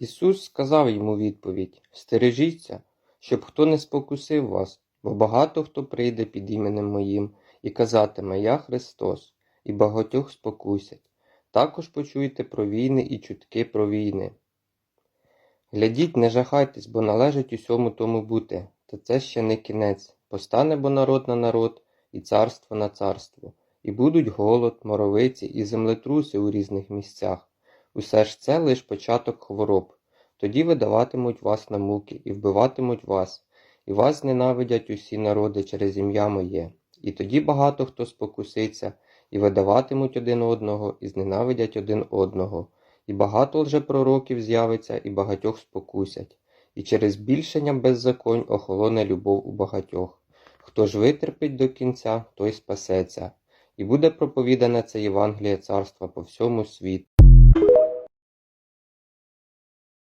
Ісус сказав йому відповідь Стережіться, щоб хто не спокусив вас, бо багато хто прийде під іменем Моїм і казатиме Я Христос, і багатьох спокусять. Також почуйте про війни і чутки про війни. Глядіть, не жахайтесь, бо належить усьому тому бути, та це ще не кінець. Постане бо народ на народ, і царство на царство, і будуть голод, моровиці і землетруси у різних місцях. Усе ж це лиш початок хвороб. Тоді видаватимуть вас на муки і вбиватимуть вас, і вас зненавидять усі народи через ім'я моє. І тоді багато хто спокуситься, і видаватимуть один одного, і зненавидять один одного. І багато лжепророків з'явиться, і багатьох спокусять, і через збільшення беззаконь охолоне любов у багатьох. Хто ж витерпить до кінця, той спасеться, і буде проповідане це Євангеліє царства по всьому світу. you.